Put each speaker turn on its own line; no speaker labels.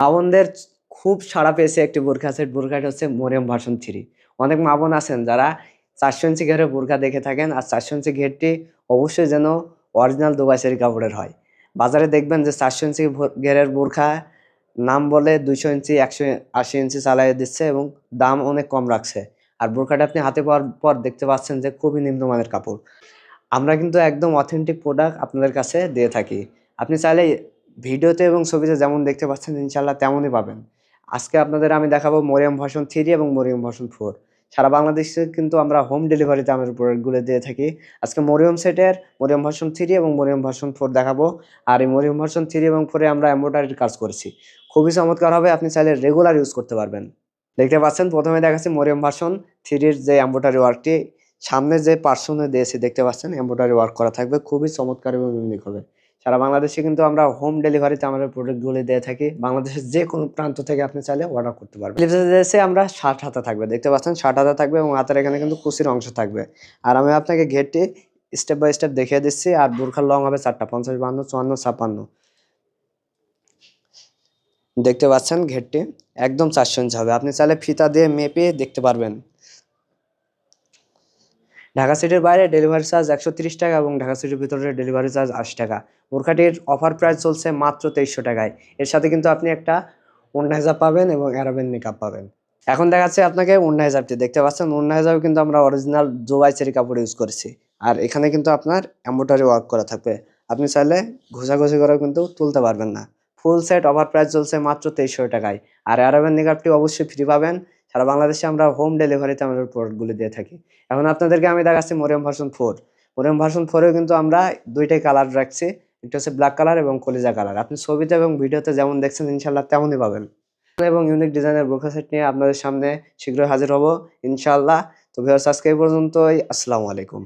মাবনদের খুব সাড়া পেয়েছে একটি বোরখা সেট। বোরখাটা হচ্ছে মরিয়ম ভার্সন থ্রি। অনেক মাবন আছেন যারা চারশো ইঞ্চি ঘেরের বোরখা দেখে থাকেন আর চারশো ইঞ্চি ঘেরটি অবশ্যই যেন অরিজিনাল দুবাইশের কাপড়ের হয়। বাজারে দেখবেন যে চারশো ইঞ্চি ঘেরের বোরখা নাম বলে দুইশো ইঞ্চি, একশো, আশি ইঞ্চি চালাই দিচ্ছে এবং দাম অনেক কম রাখছে। আর বোরখাটা আপনি হাতে পাওয়ার পর দেখতে পাচ্ছেন যে খুবই নিম্নমানের কাপড়। আমরা কিন্তু একদম অথেন্টিক প্রোডাক্ট আপনাদের কাছে দিয়ে থাকি। আপনি চাইলে ভিডিওতে এবং ছবিতে যেমন দেখতে পাচ্ছেন ইনশাল্লাহ তেমনই পাবেন। আজকে আপনাদের আমি দেখাবো মরিয়াম ভার্সন থ্রি এবং মরিয়াম ভার্সন ফোর। সারা বাংলাদেশে কিন্তু আমরা হোম ডেলিভারিতে আমাদের প্রোডাক্টগুলো দিয়ে থাকি। আজকে মরিয়ম সেটের মরিয়ম ভার্সন থ্রি এবং মরিয়ম ভার্সন ফোর দেখাবো। আর এই মরিয়ম ভার্সন থ্রি এবং ফোরে আমরা এম্ব্রয়ডারির কাজ করেছি। খুবই চমৎকার হবে, আপনি চাইলে রেগুলার ইউজ করতে পারবেন। দেখতে পাচ্ছেন, প্রথমে দেখাচ্ছি মরিয়ম ভার্সন থ্রির যে এম্ব্রয়ডারি ওয়ার্কটি। সামনে যে পার্সনে দিয়েছি দেখতে পাচ্ছেন এম্ব্রয়ডারি ওয়ার্ক করা থাকবে, খুবই চমৎকার এবং ইউনিক হবে। সারা বাংলাদেশে কিন্তু আমরা হোম ডেলিভারিতে আমাদের প্রোডাক্টগুলি দিয়ে থাকি। বাংলাদেশের যে কোনো প্রান্ত থেকে আপনি চাইলে অর্ডার করতে পারবেন। দেশে আমরা ষাট হাতা থাকবে, দেখতে পাচ্ছেন ষাট হাতা থাকবে এবং হাতের এখানে কিন্তু কুচির অংশ থাকবে। আর আমি আপনাকে ঘেরটি স্টেপ বাই স্টেপ দেখিয়ে দিচ্ছি, আর বোরখার লং হবে চারটা, পঞ্চাশ, বান্ন, চুয়ান্ন ছাপান্ন দেখতে পাচ্ছেন ঘেরটি একদম চারশো ইঞ্চ হবে। আপনি চাইলে ফিতা দিয়ে মেপে দেখতে পারবেন। ঢাকা সিটির বাইরে ডেলিভারি চার্জ একশো তিরিশ টাকা এবং ঢাকা সিটির ভিতরে ডেলিভারি চার্জ আশি টাকা। বোরখাটির অফার প্রাইস চলছে মাত্র তেইশশো টাকায়। এর সাথে কিন্তু আপনি একটা ওন্না হিজাব পাবেন এবং অ্যারাবেন মেকআপ পাবেন। এখন দেখাচ্ছে আপনাকে ওন্না হিজাবটি। দেখতে পাচ্ছেন ওন্না হিজাবে কিন্তু আমরা অরিজিনাল জোবাই চেরি কাপড় ইউজ করেছি। আর এখানে কিন্তু আপনার এম্বোটারি ওয়ার্ক করা থাকবে। আপনি চাইলে ঘষাঘষি করেও কিন্তু তুলতে পারবেন না। ফুল সেট অফার প্রাইস চলছে মাত্র তেইশশো টাকায়। আর অ্যারাবেন মেকআপটি অবশ্যই ফ্রি পাবেন। সারা বাংলাদেশে আমরা হোম ডেলিভারিতে আমাদের প্রোডাক্টগুলি দিয়ে থাকি। এখন আপনাদেরকে আমি দেখাচ্ছি Moriyam version four Moriyam version ফোরেও কিন্তু আমরা দুইটাই কালার রাখছি। একটা হচ্ছে ব্ল্যাক কালার এবং কলিজা কালার আপনি ছবিতে এবং ভিডিওতে যেমন দেখছেন ইনশাল্লাহ তেমনই পাবেন। এবং ইউনিক ডিজাইনের বোরখা সেট নিয়ে আপনাদের সামনে শীঘ্রই হাজির হব ইনশাল্লাহ তো ভিউয়ার্স আজকে এই পর্যন্তই। আসসালামু আলাইকুম।